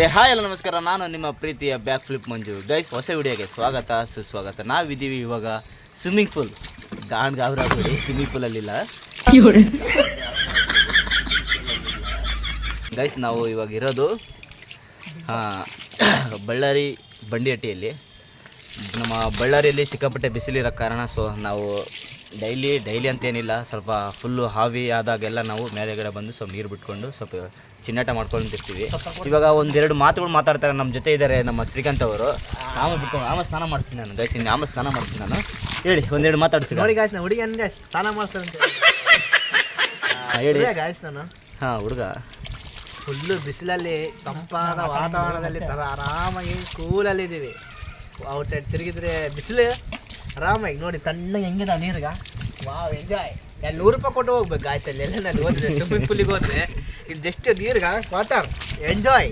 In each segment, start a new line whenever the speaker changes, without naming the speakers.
ಏ, ಹಾಯ್, ಎಲ್ಲ ನಮಸ್ಕಾರ. ನಾನು ನಿಮ್ಮ ಪ್ರೀತಿಯ ಬ್ಯಾಕ್ ಫ್ಲಿಪ್ ಮಂಜು. ಗೈಸ್ ಹೊಸ ವಿಡಿಯೋಗೆ ಸ್ವಾಗತ, ಸುಸ್ವಾಗತ. ನಾವಿದ್ದೀವಿ ಇವಾಗ ಸ್ವಿಮ್ಮಿಂಗ್ ಪೂಲ್ ಗಾಣ್ ಗಾಬರಾಗ್ಬೇಡಿ ಸ್ವಿಮ್ಮಿಂಗ್ ಪೂಲಲ್ಲಿಲ್ಲ ಗೈಸ್ ನಾವು ಇವಾಗ ಇರೋದು ಬಳ್ಳಾರಿ ಬಂಡಿಹಟ್ಟಿಯಲ್ಲಿ. ನಮ್ಮ ಬಳ್ಳಾರಿಯಲ್ಲಿ ಸಿಕ್ಕಾಪಟ್ಟೆ ಬಿಸಿಲಿರೋ ಕಾರಣ ಸೊ ನಾವು ಡೈಲಿ ಡೈಲಿ ಅಂತೇನಿಲ್ಲ. ಸ್ವಲ್ಪ ಫುಲ್ಲು ಹಾವಿ ಆದಾಗೆಲ್ಲ ನಾವು ಮೇಲೆಗಡೆ ಬಂದು ಸ್ವಲ್ಪ ನೀರು ಬಿಟ್ಕೊಂಡು ಸ್ವಲ್ಪ ಚಿನ್ನಾಟ ಮಾಡ್ಕೊಂಡಿರ್ತೀವಿ ಇವಾಗ ಒಂದೆರಡು ಮಾತುಗಳು ಮಾತಾಡ್ತಾರೆ ನಮ್ಮ ಜೊತೆ ಇದ್ದಾರೆ ನಮ್ಮ ಶ್ರೀಕಾಂತ್ ಅವರು. ಆಮ ಬಿಟ್ಕೊಂಡು ಆಮ ಸ್ನಾನ ಮಾಡ್ತೀನಿ ನಾನು. ಗೈಸ್ ನಾಮ ಆಮ ಸ್ನಾನ ಮಾಡ್ತೀನಿ ನಾನು. ಹೇಳಿ ಒಂದೆರಡು ಮಾತಾಡ್ತೀನಿ
ನೋಡಿ ಗಾಯ್ಸ್ ಹುಡುಗಿ ಅಂದ್ರೆ ಸ್ನಾನ ಮಾಡ್ತಾರಂತೆ
ಹೇಳಿ.
ಗಾಯ್ಸ್ ನಾನು.
ಹಾಂ ಹುಡುಗ.
ಫುಲ್ಲು ಬಿಸಿಲಲ್ಲಿ ತಂಪಾದ ವಾತಾವರಣದಲ್ಲಿ ತರ ಆರಾಮಾಗಿ ಕೂಲಲ್ಲಿ ಇದ್ದೀವಿ ಔಟ್ ಸೈಡ್ ತಿರುಗಿದ್ರೆ ಬಿಸಿಲು ಆರಾಮಾಗಿ ನೋಡಿ ತಣ್ಣಗೆ ಹೆಂಗಿದೆ ನೀರ್ಗ. ವಾವ್ ಎಂಜಾಯ್ ಅಲ್ಲಿ ನೂರು ರೂಪಾಯಿ ಕೊಟ್ಟು ಹೋಗ್ಬೇಕು ಗಾಯ್ಸ್ ಅಲ್ಲಿ ಎಲ್ಲ ಅಲ್ಲಿ ಹೋದ್ರೆ ಸ್ವಿಮ್ಮಿಂಗ್ ಪೂಲಿಗೆ ಹೋದ್ರೆ. ಇಲ್ಲಿ just ನೀರ್ಗ water enjoy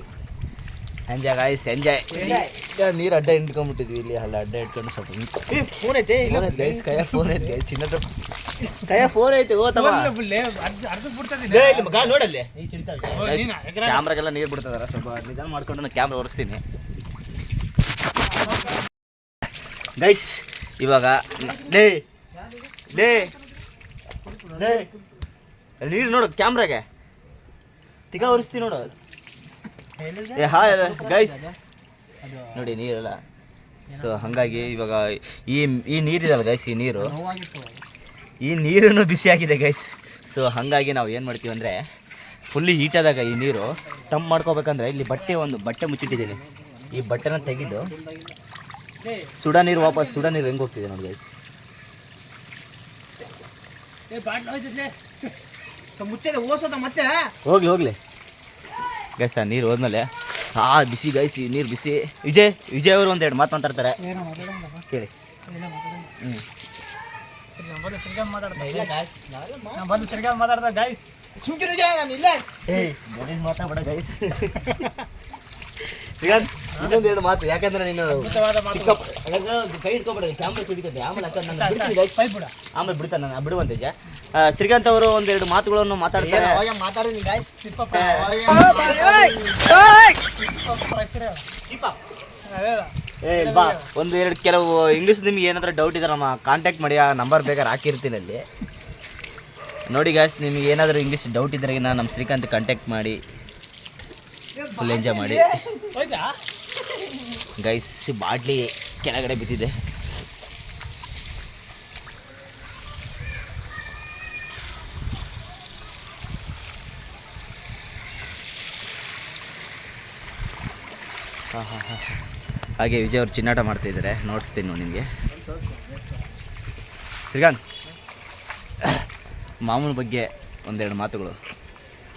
enjoy guys enjoy ನೀರು ಅಡ್ಡ ಇಟ್ಕೊಂಡ್ಬಿಟ್ಟಿದ್ವಿ ಇಲ್ಲಿ ಅಲ್ಲ ಅಡ್ಡ ಇಟ್ಕೊಂಡು ಸ್ವಲ್ಪ
ಫೋನ್ ಐತೆ
ಫೋನ್ ಐತೆ ಗೈಸ್ ಕೈಯ ಫೋನ್ ಐತೆ ಚಿನ್ನದ ಕೈಯ ಫೋನ್ ಐತೆ ನೋಡಲ್ಲಿ. ಕ್ಯಾಮ್ರಾಗೆಲ್ಲ ನೀರು ಬಿಡ್ತದಾರ ಸ್ವಲ್ಪ ನಿಧಾನ ಮಾಡ್ಕೊಂಡು ನಾನು ಕ್ಯಾಮ್ರಾ ಒರೆಸ್ತೀನಿ ಗೈಸ್ ಇವಾಗ ಡೇ ಡೇ ಡೇ ನೀರು ನೋಡು ಕ್ಯಾಮ್ರಾಗೆ. ತಿಗ ಒರಿಸ್ತಿ ನೋಡು. ಏ, ಹಾಯ್ ಗೈಸ್ ನೋಡಿ ನೀರಲ್ಲ. ಸೊ ಹಾಗಾಗಿ ಇವಾಗ ಈ ಈ ನೀರಿದಲ್ಲ ಗೈಸ್ ಈ ನೀರು. ಈ ನೀರನ್ನು ಬಿಸಿಯಾಗಿದೆ ಗೈಸ್ ಸೊ ಹಾಗಾಗಿ ನಾವು ಏನು ಮಾಡ್ತೀವಿ ಅಂದರೆ ಫುಲ್ಲಿ ಹೀಟಾದಾಗ ಈ ನೀರು ತಂಪು ಮಾಡ್ಕೋಬೇಕಂದ್ರೆ ಇಲ್ಲಿ ಬಟ್ಟೆ ಒಂದು, ಬಟ್ಟೆ ಮುಚ್ಚಿಟ್ಟಿದ್ದೀನಿ. ಈ ಬಟ್ಟೆನ ತೆಗೆದು ಸುಡ ನೀರು ವಾಪಸ್ ಸುಡ ನೀರು ಹೆಂಗೆ ಹೋಗ್ತಿದೆ ನೋಡಿ ಗೈಸ್
ಮುಚ್ಚೆ ಓಸೋದ ಮತ್ತೆ?
ಹೋಗ್ಲಿ ಹೋಗ್ಲಿ. ಗೈಸ್ ಆ ನೀರು ಹೋದ್ಮೇಲೆ ಆ ಬಿಸಿ ಗೈಸ್ ಈ ನೀರು ಬಿಸಿ. ವಿಜಯ್ ವಿಜಯ್ ಅವರು ಒಂದೆರಡು ಮಾತು ಮಾತಾಡ್ತಾರೆ. ಕೇಳಿ. ಹ್ಞೂ
ಬಂದು ಸರಿಗ ಮಾತಾಡ್ದ ಗಾಯ್ಸ್ ಸುಮ್ಕಿರು ಜಾ ನಾನು ಇಲ್ಲ.
ಏಯ್ ಗಣೇಶ್ ಮಾತಾಡ ಗೈಸ್ ಶ್ರೀಕಾಂತ್ ಇನ್ನೊಂದು ಎರಡು ಮಾತು ಯಾಕಂದ್ರೆ ನೀನು ಅವಾಗ ಕೈ ಇಟ್ಕೊಬೇಡ ಕ್ಯಾಮ್ರಾ ಸಿಡಿತದೆ ಆಮೇಲೆ ಅಕ್ಕ ನಾನು ಬಿಡ್ತೀನಿ guys.
ಪೈ ಬಿಡ
ಆಮೇಲೆ ಬಿಡ್ತಾನೆ ನಾನು ಬಿಡುವಂತೆ. ಶ್ರೀಕಾಂತ್ ಅವರು ಒಂದೆರಡು ಮಾತುಗಳನ್ನು ಮಾತಾಡ್ತಾರೆ. ಬಾ ಒಂದು ಎರಡು ಕೆಲವು ಇಂಗ್ಲೀಷ್ ನಿಮ್ಗೆ ಏನಾದರೂ ಡೌಟ್ ಇದ್ರೆ ನಮ್ಮ ಕಾಂಟ್ಯಾಕ್ಟ್ ಮಾಡಿ ಆ ನಂಬರ್ ಬೇಕಾದ್ರೆ ಹಾಕಿರ್ತೀನಿ ಅಲ್ಲಿ. ನೋಡಿ ಗಾಯ್ಸ್ ನಿಮಗೆ ಏನಾದರೂ ಇಂಗ್ಲೀಷ್ ಡೌಟ್ ಇದ್ರೆ ನಾನು ನಮ್ಮ ಶ್ರೀಕಾಂತ್ ಕಾಂಟ್ಯಾಕ್ಟ್ ಮಾಡಿ. ಫುಲ್ ಎಂಜಾಯ್ ಮಾಡಿ. ಗೈಸ್ ಬಾಡ್ಲಿ ಕೆಳಗಡೆ ಬಿದ್ದಿದೆ. ಹಾಂ ಹಾಂ ಹಾಂ ಹಾಗೆ ವಿಜಯ್ ಅವರು ಚಿನ್ನಾಟ ಮಾಡ್ತಿದ್ದಾರೆ ನೋಡಿಸ್ತೀನಿ ನೋಡಿ ನಿಮಗೆ. ಶ್ರೀಕಾಂತ್ ಮಾಮೂಲಿ ಬಗ್ಗೆ ಒಂದೆರಡು ಮಾತುಗಳು.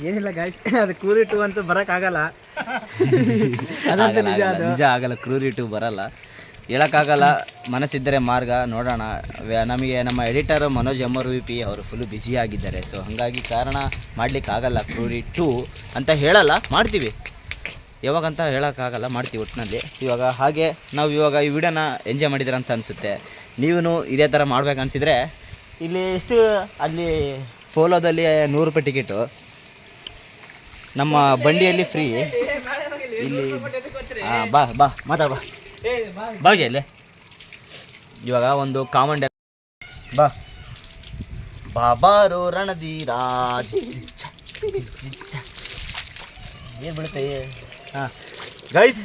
ಏನಿಲ್ಲ ಗಾಯ್ಸ್ ಅದು ಕ್ರೂರಿಟು ಅಂತೂ ಬರೋಕ್ಕಾಗಲ್ಲ ಅದಂತೂ ನಿಜ
ಆಗಲ್ಲ,
ಅದು.
ನಿಜ ಆಗಲ್ಲ ಕ್ರೂರಿಟು ಬರಲ್ಲ. ಹೇಳೋಕ್ಕಾಗಲ್ಲ ಮನಸ್ಸಿದ್ದರೆ ಮಾರ್ಗ ನೋಡೋಣ. ವ್ಯ- ನಮಗೆ ನಮ್ಮ editor Manoj M R V P ಅವರು ಫುಲ್ಲು ಬ್ಯುಸಿ ಆಗಿದ್ದಾರೆ. ಸೊ ಹಾಗಾಗಿ ಕಾರಣ ಮಾಡಲಿಕ್ಕಾಗಲ್ಲ ಕ್ರೂರಿ ಟು ಅಂತ ಹೇಳಲ್ಲ ಮಾಡ್ತೀವಿ. ಯಾವಾಗಂತ ಹೇಳೋಕ್ಕಾಗಲ್ಲ ಮಾಡ್ತೀವಿ ಒಟ್ಟಿನಲ್ಲಿ ಇವಾಗ ಹಾಗೆ ನಾವು ಇವಾಗ ಈ ವಿಡಿಯೋನ ಎಂಜಾಯ್ ಮಾಡಿದ್ದೀರ ಅಂತ ಅನಿಸುತ್ತೆ. ನೀವೂ ಇದೇ ಥರ ಮಾಡ್ಬೇಕು ಅನಿಸಿದರೆ ಇಲ್ಲಿ ಎಷ್ಟು ಅಲ್ಲಿ ಪೋಲೋದಲ್ಲಿ ನೂರು ರೂಪಾಯಿ ಟಿಕೆಟು ನಮ್ಮ ಬಂಡಿಯಲ್ಲಿ ಫ್ರೀ ಇಲ್ಲಿ ಹಾಂ ಬಾ ಬಾ ಮಾತಾಡ ಬಾ ಬಾ. ಅಲ್ಲೇ ಇಲ್ಲಿ. ಇವಾಗ ಒಂದು ಕಾಮನ್ ಡೆ ಬಾ. ಬಾಬಾರು ರಣಧೀರ ಏನು ಬೀಳುತ್ತೆ ಹಾಂ. ಗೈಸ್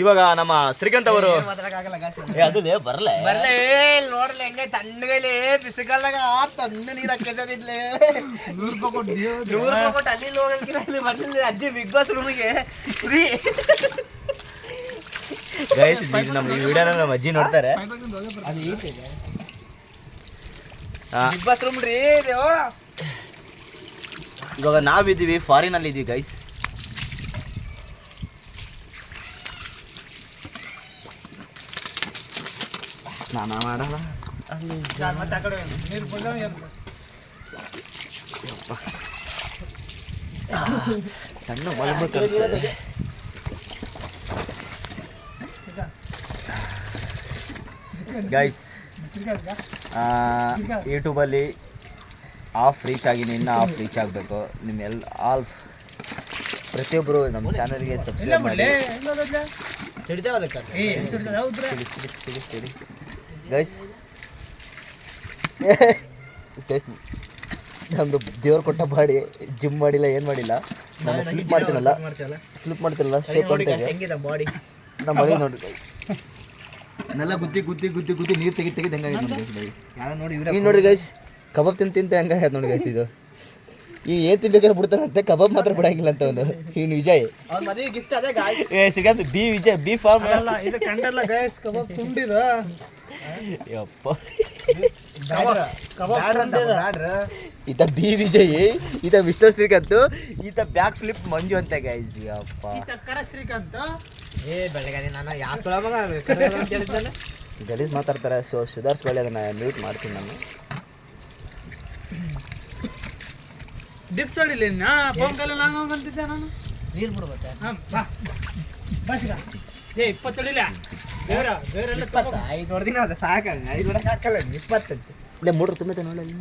ಇವಾಗ ನಮ್ಮ ಶ್ರೀಕಾಂತ್ ಅವರು ಅದೇ ಬರಲ್ಲ
ಬರ್ಲೇ. ನೋಡ್ಲಿ ಹೆಂಗೆ ತಣ್ಣಗೈಲಿ ಬಿಸಿಗಾಲದಾಗ ತಣ್ಣ ನೀರು ಹಾಕಿದ್ಲೆ ನೂರು ರೂಪಾಯಿ ಕೊಟ್ಟು ಅಲ್ಲಿ ಹೋಗಿ ಬರ್ಲಿಲ್ಲ ಅಜ್ಜಿ ಬಿಗ್ ಬಾಸ್ ರೂಮಿಗೆ. ಫ್ರೀ.
ಗೈಸ್ ನಮ್ಮ ಈ ವಿಡಿಯೋನ ನಮ್ಮ ಅಜ್ಜಿ ನೋಡ್ತಾರೆ.
ಬಿಗ್ ಬಾಸ್ ರೂಮ್ ರೀ
ಇವಾಗ ನಾವಿದ್ದೀವಿ ಫಾರಿನಲ್ಲಿ ಇದೀವಿ ಗೈಸ್ ಸ್ನಾನ ಮಾಡಲ್ಲ ಅಲ್ಲಿ
ನೀರು
ಸಣ್ಣ ಬಲ್ಬ್ ಕಲಿಸ್ತದೆ ಗೈಸ್ ಯೂಟ್ಯೂಬಲ್ಲಿ ಆಫ್ ರೀಚ್ ಆಗಿ ನಿನ್ನ ಆಫ್ ರೀಚ್ ಆಗಬೇಕು. ನಿಮ್ಮ ನಿಮ್ಮೆಲ್ಲ ಆಲ್ ಪ್ರತಿಯೊಬ್ಬರು ನಮ್ಮ ಚಾನಲ್ಗೆ ಸಬ್ಸ್ಕ್ರೈಬ್ ಮಾಡಿ. ಗೈಸ್ ಗೈಸ್ ನಮ್ದು ದೇವ್ರು ಕೊಟ್ಟ ಬಾಡಿ ಜಿಮ್ ಮಾಡಿಲ್ಲ ಏನು ಮಾಡಿಲ್ಲ ನಾನು ಸ್ಲಿಪ್ ಮಾಡ್ತೀನಲ್ಲ
ಸ್ಲಿಪ್
ಫ್ಲಿಪ್ ಮಾಡ್ತೀನಲ್ಲ ಶೇಪ್
ಮಾಡ್ತೀನಿ
ಅಂತ
ಹೆಂಗಿದೆ ಬಾಡಿ
ನಮ್ಮ ಮನೆ ನೋಡಿ ನೆಲ್ಲ ಗುದ್ದಿ ಗುದ್ದಿ ಗುದ್ದಿ ಗುದ್ದಿ ನೀರು ತೆಗಿ ತೆಗೆದು ಹೆಂಗಾಗಿ ನೋಡಿ guys.
ಯಾರೋ ನೋಡಿ
ಈಗ ನೋಡ್ರಿ ಗೈಸ್ ಕಬಾಬ್ ತಿಂತ ತಿಂತ ಹೆಂಗಾಗ್ಯದ ನೋಡಿ ಗೈಸ್ ಇದು ಈಗ ಬೇಕಾದ್ರೆ ತಿನ್ಬೇಕಾದ್ರೆ ಅಂತ ಕಬಾಬ್ ಮಾತ್ರ ಬಿಡಂಗಿಲ್ಲ ಅಂತ ಅವನು ಇವ್ನು ವಿಜಯ್.
ಅವ್ರ ಮದುವೆ ಗಿಫ್ಟ್ ಅದೇ ಗಾಯ್
ಏ ಸಿಗಂತ ಬಿ ವಿಜಯ್ ಬಿ ಫಾರ್ಮ್.
ಇದು ಕಂಡಲ್ಲ ಗೈಸ್ ಕಬಾಬ್ ತುಂಬಿದ.
ಯಪ್ಪ. ಈತ ಬಿ ವಿಜಯ್ ಈತ ಮಿಸ್ಟರ್ ಶ್ರೀಕಾಂತ್ ಈತ ಬ್ಯಾಕ್ ಫ್ಲಿಪ್ ಮಂಜು ಅಂತ ಗಾಯ್ಸ್ ಯಪ್ಪ.
ಶ್ರೀಕಾಂತ್.
ಏ ಬೆಳಗ್ಗೆ ನಾನು ಯಾವ
ಗಲೀಜ್ ಮಾತಾಡ್ತಾರೆ ಸೊ ಸುಧಾರಿಸ್ಕೊಳ್ಳಿ ಅದನ್ನ ಮ್ಯೂಟ್ ಮಾಡ್ತೀನಿ ನಾನು.
ಡಿಪ್ಸ್ ಹೊಡಿಲಿ ಕಲ್ಲ ನಾನು ಬಂದಿದ್ದೆ ನಾನು.
ನೀರು ಬಿಡ್ಬೇಕ?
ಹಾಂ ಬಾ. ಬಸ್ಗ ಏ ಇಪ್ಪತ್ತು ಹೊಡಿಲ ಬೇರೆ ಬೇರೆ
ಇಪ್ಪತ್ತ ಐದು ಹೊಡೆದಿನ ಅದ ಸಾಕಲ್ಲ ಐದು ಹೊಡಕ್ಕೆ ಹಾಕಲ್ಲ ಇಪ್ಪತ್ತಂತೆ
ಇಲ್ಲೇ ಮೂರು ತುಂಬ ನೋಡಿ